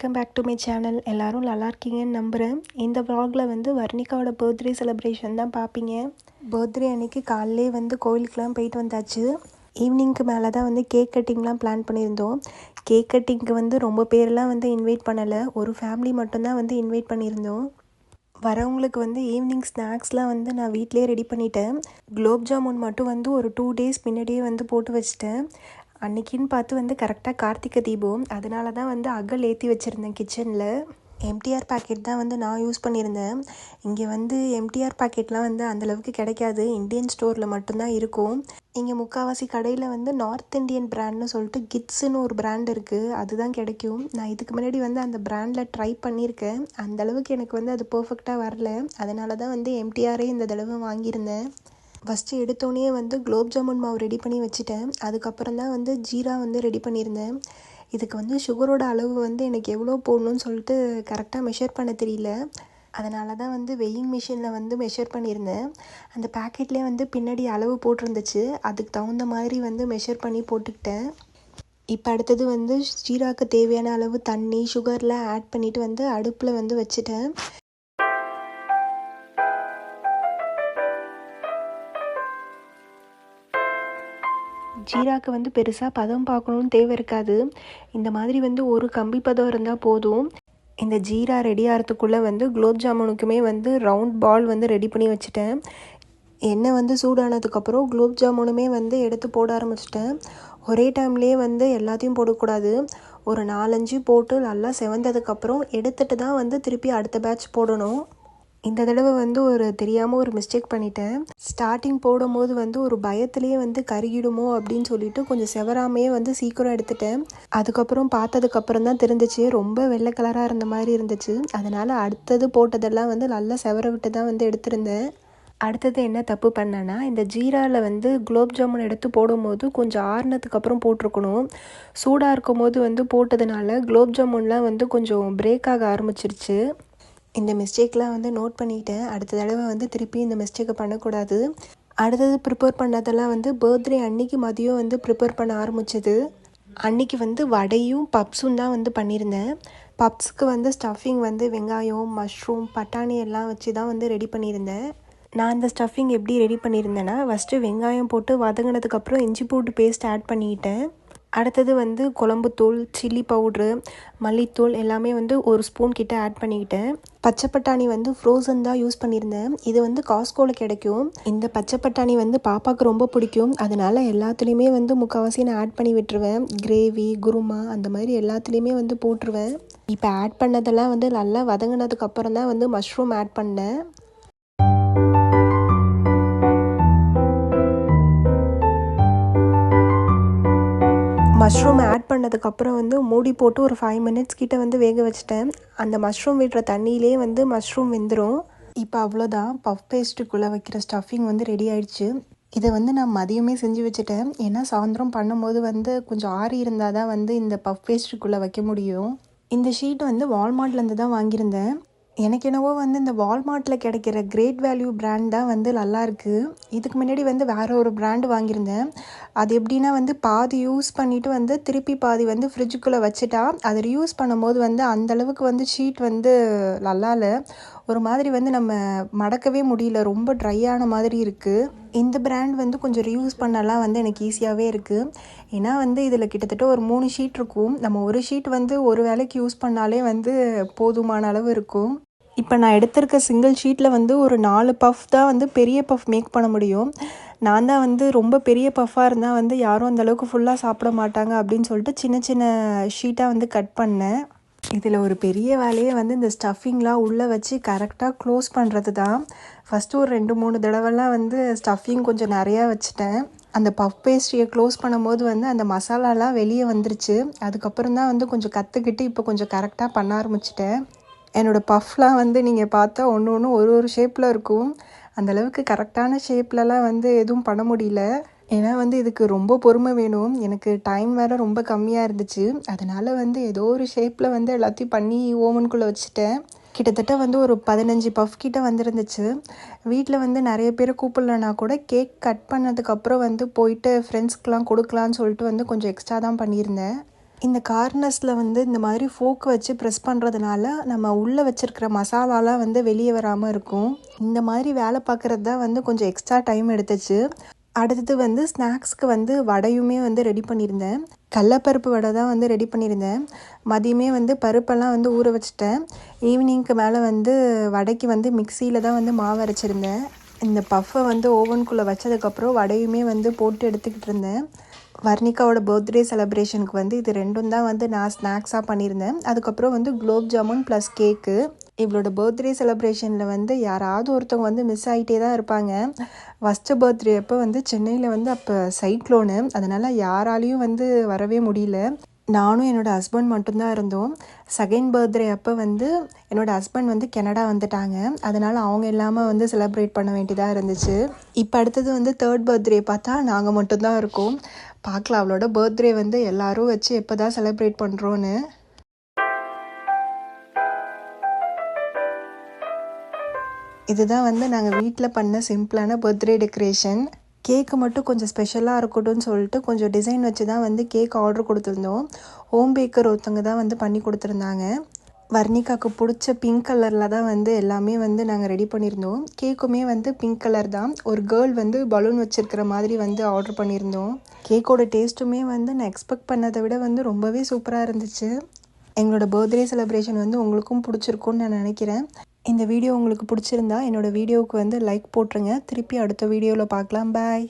Welcome back to my channel எல்லோரும் நல்லா இருக்கீங்கன்னு நம்புகிறேன் இந்த vlogல வந்து வர்ணிகாவோட பர்த்டே செலிப்ரேஷன் தான் பார்ப்பீங்க பர்த்டே அன்னைக்கு காலையிலே வந்து கோயிலுக்குலாம் போயிட்டு வந்தாச்சு. ஈவினிங்க்கு மேலே தான் வந்து கேக் கட்டிங்லாம் பிளான் பண்ணியிருந்தோம். கேக் கட்டிங்க்கு வந்து ரொம்ப பேர்லாம் வந்து இன்வைட் பண்ணலை. ஒரு ஃபேமிலி மட்டும்தான் வந்து இன்வைட் பண்ணியிருந்தோம். வரவங்களுக்கு வந்து ஈவினிங் ஸ்நாக்ஸ்லாம் வந்து நான் வீட்டிலே ரெடி பண்ணிட்டேன். குலோப் ஜாமுன் மட்டும் வந்து ஒரு டூ டேஸ் முன்னாடியே வந்து போட்டு வச்சுட்டேன். அன்னைக்குன்னு பார்த்து வந்து கரெக்டாக கார்த்திகை தீபம். அதனால தான் வந்து அகல் ஏற்றி வச்சுருந்தேன் கிச்சனில் எம்டிஆர் பாக்கெட் தான் வந்து நான் யூஸ் பண்ணியிருந்தேன். இங்கே வந்து எம்டிஆர் பாக்கெட்லாம் வந்து அந்தளவுக்கு கிடைக்காது. இந்தியன் ஸ்டோரில் மட்டும்தான் இருக்கும். இங்கே முக்கால்வாசி கடையில் வந்து நார்த் இந்தியன் பிராண்ட்னு சொல்லிட்டு கிட்ஸுன்னு ஒரு பிராண்ட் இருக்குது அதுதான் கிடைக்கும். நான் இதுக்கு முன்னாடி வந்து அந்த பிராண்டில் ட்ரை பண்ணியிருக்கேன். அந்தளவுக்கு எனக்கு வந்து அது பர்ஃபெக்டாக வரல. அதனால தான் வந்து எம்டிஆரே இந்த தடவை வாங்கியிருந்தேன். ஃபஸ்ட்டு எடுத்தோடனே வந்து குலோப் ஜாமுன் மாவு ரெடி பண்ணி வச்சுட்டேன். அதுக்கப்புறம் தான் வந்து ஜீரா வந்து ரெடி பண்ணியிருந்தேன். இதுக்கு வந்து சுகரோட அளவு வந்து எனக்கு எவ்வளோ போடணும்னு சொல்லிட்டு கரெக்டாக மெஷர் பண்ண தெரியல. அதனால தான் வந்து வெயிங் மிஷினில் வந்து மெஷர் பண்ணியிருந்தேன். அந்த பேக்கெட்லேயே வந்து பின்னாடி அளவு போட்டிருந்துச்சு. அதுக்கு தகுந்த மாதிரி வந்து மெஷர் பண்ணி போட்டுக்கிட்டேன். இப்போ அடுத்தது வந்து ஜீராக்கு தேவையான அளவு தண்ணி சுகர்லாம் ஆட் பண்ணிவிட்டு வந்து அடுப்பில் வந்து வச்சுட்டேன். ஜீராக்கு வந்து பெருசாக பதம் பார்க்கணுன்னு தேவை இருக்காது. இந்த மாதிரி வந்து ஒரு கம்பி பதம் இருந்தால் போதும். இந்த ஜீரா ரெடி ஆகிறதுக்குள்ளே வந்து குலோப் ஜாமுனுக்குமே வந்து ரவுண்ட் பால் வந்து ரெடி பண்ணி வச்சுட்டேன். எண்ணெய் வந்து சூடானதுக்கப்புறம் குலோப் ஜாமுனுமே வந்து எடுத்து போட ஆரம்பிச்சிட்டேன். ஒரே டைம்லேயே வந்து எல்லாத்தையும் போடக்கூடாது. ஒரு நாலஞ்சு போட்டு நல்லா செவந்ததுக்கப்புறம் எடுத்துட்டு தான் வந்து திருப்பி அடுத்த பேட்ச் போடணும். இந்த தடவை வந்து ஒரு தெரியாமல் ஒரு மிஸ்டேக் பண்ணிட்டேன். ஸ்டார்டிங் போடும்போது வந்து ஒரு பயத்துலேயே வந்து கருகிடுமோ அப்படின்னு சொல்லிட்டு கொஞ்சம் செவராமையே வந்து சீக்கிரம் எடுத்துட்டேன். அதுக்கப்புறம் பார்த்ததுக்கப்புறம் தான் தெரிஞ்சிச்சு ரொம்ப வெள்ளை கலராக இருந்த மாதிரி இருந்துச்சு. அதனால் அடுத்தது போட்டதெல்லாம் வந்து நல்லா செவர விட்டு தான் வந்து எடுத்திருந்தேன். அடுத்தது என்ன தப்பு பண்ணேன்னா இந்த ஜீராவில் வந்து குலோப் ஜாமுன் எடுத்து போடும்போது கொஞ்சம் ஆறுனதுக்கு அப்புறம் போட்டிருக்கணும். சூடாக இருக்கும் போது வந்து போட்டதுனால குலோப் ஜாமுன்லாம் வந்து கொஞ்சம் பிரேக் ஆக ஆரம்பிச்சிருச்சு. இந்த மிஸ்டேக்லாம் வந்து நோட் பண்ணிட்டேன். அடுத்த தடவை வந்து திருப்பி இந்த மிஸ்டேக்கை பண்ணக்கூடாது. அடுத்தது ப்ரிப்பேர் பண்ணதெல்லாம் வந்து பர்த்டே அன்னைக்கு மதியம் வந்து ப்ரிப்பேர் பண்ண ஆரம்பிச்சது. அன்னைக்கு வந்து வடையும் பப்ஸும் தான் வந்து பண்ணியிருந்தேன். பப்ஸுக்கு வந்து ஸ்டஃபிங் வந்து வெங்காயம் மஷ்ரூம் பட்டாணி எல்லாம் வச்சு தான் வந்து ரெடி பண்ணியிருந்தேன். நான் இந்த ஸ்டஃபிங் எப்படி ரெடி பண்ணியிருந்தேன்னா ஃபஸ்ட்டு வெங்காயம் போட்டு வதங்கினதுக்கப்புறம் இஞ்சி பூண்டு பேஸ்ட் ஆட் பண்ணிக்கிட்டேன் அடுத்தது வந்து குழம்புத்தூள் சில்லி பவுட்ரு மல்லித்தூள் எல்லாமே வந்து ஒரு ஸ்பூன் கிட்ட ஆட் பண்ணிக்கிட்டேன். பச்சை பட்டாணி வந்து ஃப்ரோசன் தான் யூஸ் பண்ணியிருந்தேன். இது வந்து காஸ்கோவில் கிடைக்கும். இந்த பச்சை பட்டாணி வந்து பாப்பாவுக்கு ரொம்ப பிடிக்கும். அதனால எல்லாத்துலேயுமே வந்து முக்கால்வாசி நான் ஆட் பண்ணி விட்டுருவேன். கிரேவி குருமா அந்த மாதிரி எல்லாத்துலேயுமே வந்து போட்டுருவேன். இப்போ ஆட் பண்ணதெல்லாம் வந்து நல்லா வதங்கினதுக்கு அப்புறம் தான் வந்து மஷ்ரூம் ஆட் பண்ணேன். மஷ்ரூம் ஆட் பண்ணதுக்கப்புறம் வந்து மூடி போட்டு ஒரு ஃபைவ் மினிட்ஸ் கிட்டே வந்து வேக வச்சுட்டேன். அந்த மஷ்ரூம் விடுற தண்ணியிலே வந்து மஷ்ரூம் வெந்துடும் இப்போ அவ்வளோதான் பஃப் பேஸ்ட்டுக்குள்ளே வைக்கிற ஸ்டஃபிங் வந்து ரெடி ஆயிடுச்சு. இதை வந்து நான் மதியமே செஞ்சு வச்சுட்டேன். ஏன்னா சாயந்தரம் பண்ணும்போது வந்து கொஞ்சம் ஆறி இருந்தால் தான் வந்து இந்த பஃப் பேஸ்ட்டுக்குள்ளே வைக்க முடியும். இந்த ஷீட் வந்து வால்மார்ட்லேருந்து தான் வாங்கியிருந்தேன். எனக்கு என்னவோ வந்து இந்த வால்மார்ட்டில் கிடைக்கிற கிரேட் வேல்யூ பிராண்ட் தான் வந்து நல்லாயிருக்கு இதுக்கு முன்னாடி வந்து வேறு ஒரு பிராண்டு வாங்கியிருந்தேன். அது எப்படின்னா வந்து பாதி யூஸ் பண்ணிவிட்டு வந்து திருப்பி பாதி வந்து ஃப்ரிட்ஜுக்குள்ளே வச்சுட்டா அதை ரியூஸ் பண்ணும்போது வந்து அந்தளவுக்கு வந்து ஷீட் வந்து நல்லா இல்லை. ஒரு மாதிரி வந்து நம்ம மடக்கவே முடியல. ரொம்ப ட்ரையான மாதிரி இருக்குது இந்த பிராண்ட் வந்து கொஞ்சம் ரியூஸ் பண்ணலாம் வந்து எனக்கு ஈஸியாகவே இருக்குது ஏன்னா வந்து இதில் கிட்டத்தட்ட ஒரு மூணு ஷீட் இருக்கும். நம்ம ஒரு ஷீட் வந்து ஒரு வேலைக்கு யூஸ் பண்ணாலே வந்து போதுமான அளவு இருக்கும். இப்போ நான் எடுத்திருக்க சிங்கிள் ஷீட்டில் வந்து ஒரு நாலு பஃப் தான் வந்து பெரிய பஃப் மேக் பண்ண முடியும். நான் தான் வந்து ரொம்ப பெரிய பஃப்பாக இருந்தால் வந்து யாரும் அந்தளவுக்கு ஃபுல்லாக சாப்பிட மாட்டாங்க அப்படின்னு சொல்லிட்டு சின்ன சின்ன ஷீட்டாக வந்து கட் பண்ணேன். இதில் ஒரு பெரிய வேலையே வந்து இந்த ஸ்டஃபிங்லாம் உள்ளே வச்சு கரெக்டாக க்ளோஸ் பண்ணுறது தான். ஃபஸ்ட்டு ஒரு ரெண்டு மூணு தடவைலாம் வந்து ஸ்டஃபிங் கொஞ்சம் நிறையா வச்சுட்டேன். அந்த பஃப் பேஸ்ட்ரியை க்ளோஸ் பண்ணும்போது வந்து அந்த மசாலாலாம் வெளியே வந்துருச்சு. அதுக்கப்புறம் தான் வந்து கொஞ்சம் கற்றுக்கிட்டு இப்போ கொஞ்சம் கரெக்டாக பண்ண ஆரம்பிச்சிட்டேன். என்னோடய பஃப்லாம் வந்து நீங்கள் பார்த்தா ஒன்று ஒன்று ஒரு ஒரு ஷேப்பில் இருக்கும். அந்தளவுக்கு கரெக்டான ஷேப்லலாம் வந்து எதுவும் பண்ண முடியல. ஏன்னா வந்து இதுக்கு ரொம்ப பொறுமை வேணும். எனக்கு டைம் வேறு ரொம்ப கம்மியாக இருந்துச்சு. அதனால் வந்து ஏதோ ஒரு ஷேப்பில் வந்து எல்லாத்தையும் பண்ணி ஓவனுக்குள்ளே வச்சுட்டேன். கிட்டத்தட்ட வந்து ஒரு பதினஞ்சு பஃப் கிட்ட வந்துருந்துச்சு. வீட்டில் வந்து நிறைய பேர் கூப்பிடலனா கூட கேக் கட் பண்ணதுக்கப்புறம் வந்து போயிட்டு ஃப்ரெண்ட்ஸ்க்கெலாம் கொடுக்கலான்னு சொல்லிட்டு வந்து கொஞ்சம் எக்ஸ்ட்ரா தான் பண்ணியிருந்தேன். இந்த கார்னர்ஸில் வந்து இந்த மாதிரி ஃபோக்கு வச்சு ப்ரெஸ் பண்ணுறதுனால நம்ம உள்ளே வச்சுருக்கிற மசாலாலாம் வந்து வெளியே வராமல் இருக்கும். இந்த மாதிரி வேலை பார்க்குறது தான் வந்து கொஞ்சம் எக்ஸ்ட்ரா டைம் எடுத்துச்சு. அடுத்தது வந்து ஸ்நாக்ஸ்க்கு வந்து வடையுமே வந்து ரெடி பண்ணியிருந்தேன். கடலப்பருப்பு வடை தான் வந்து ரெடி பண்ணியிருந்தேன். மதியமே வந்து பருப்பெல்லாம் வந்து ஊற வச்சுட்டேன். ஈவினிங்க்கு மேலே வந்து வடைக்கு வந்து மிக்சியில் தான் வந்து மாவு அரைச்சிருந்தேன். இந்த பஃப்பை வந்து ஓவனுக்குள்ளே வச்சதுக்கப்புறம் வடையுமே வந்து போட்டு எடுத்துக்கிட்டு இருந்தேன். வர்ணிகாவோட பர்த்டே செலப்ரேஷனுக்கு வந்து இது ரெண்டும் தான் வந்து நான் ஸ்நாக்ஸாக பண்ணியிருந்தேன். அதுக்கப்புறம் வந்து குலோப் ஜாமுன் ப்ளஸ் கேக்கு இவளோட பர்த்டே செலப்ரேஷனில் வந்து யாராவது ஒருத்தவங்க வந்து மிஸ் ஆகிட்டே தான் இருப்பாங்க. ஃபஸ்ட்டு பர்த்டே அப்போ வந்து சென்னையில் வந்து அப்போ சைக்ளோனு அதனால் யாராலையும் வந்து வரவே முடியல. நானும் என்னோடய ஹஸ்பண்ட் மட்டும்தான் இருந்தோம். செகண்ட் பர்த்டே அப்போ வந்து என்னோடய ஹஸ்பண்ட் வந்து கெனடா வந்துட்டாங்க. அதனால் அவங்க இல்லாமல் வந்து செலிப்ரேட் பண்ண வேண்டியதாக இருந்துச்சு. இப்போ அடுத்தது வந்து தேர்ட் பர்த்டே பார்த்தா நாங்கள் மட்டும்தான் இருக்கோம். பார்க்கலாம் அவளோட பர்த்டே வந்து எல்லாரும் வச்சு எப்போ தான் செலிப்ரேட் பண்ணுறோன்னு இதுதான் வந்து நாங்கள் வீட்டில் பண்ண சிம்பிளான பர்த்டே டெக்கரேஷன். கேக்கு மட்டும் கொஞ்சம் ஸ்பெஷலாக இருக்கட்டும்னு சொல்லிட்டு கொஞ்சம் டிசைன் வச்சு தான் வந்து கேக் ஆர்டர் கொடுத்துருந்தோம். ஹோம் பேக்கர் ஒருத்தவங்க தான் வந்து பண்ணி கொடுத்துருந்தாங்க. வர்ணிகாவுக்கு பிடிச்ச பிங்க் கலரில் தான் வந்து எல்லாமே வந்து நாங்கள் ரெடி பண்ணியிருந்தோம். கேக்குமே வந்து பிங்க் கலர் தான். ஒரு கேர்ள் வந்து பலூன் வச்சுருக்கிற மாதிரி வந்து ஆர்டர் பண்ணியிருந்தோம். கேக்கோட டேஸ்ட்டுமே வந்து நான் எக்ஸ்பெக்ட் பண்ணதை விட வந்து ரொம்பவே சூப்பராக இருந்துச்சு. எங்களோட பர்த்டே செலிப்ரேஷன் வந்து உங்களுக்கும் பிடிச்சிருக்கும்னு நான் நினைக்கிறேன். இந்த வீடியோ உங்களுக்கு பிடிச்சிருந்தா என்னோடய வீடியோவுக்கு வந்து லைக் போட்டுருங்க. திருப்பி அடுத்த வீடியோவில் பார்க்கலாம். பாய்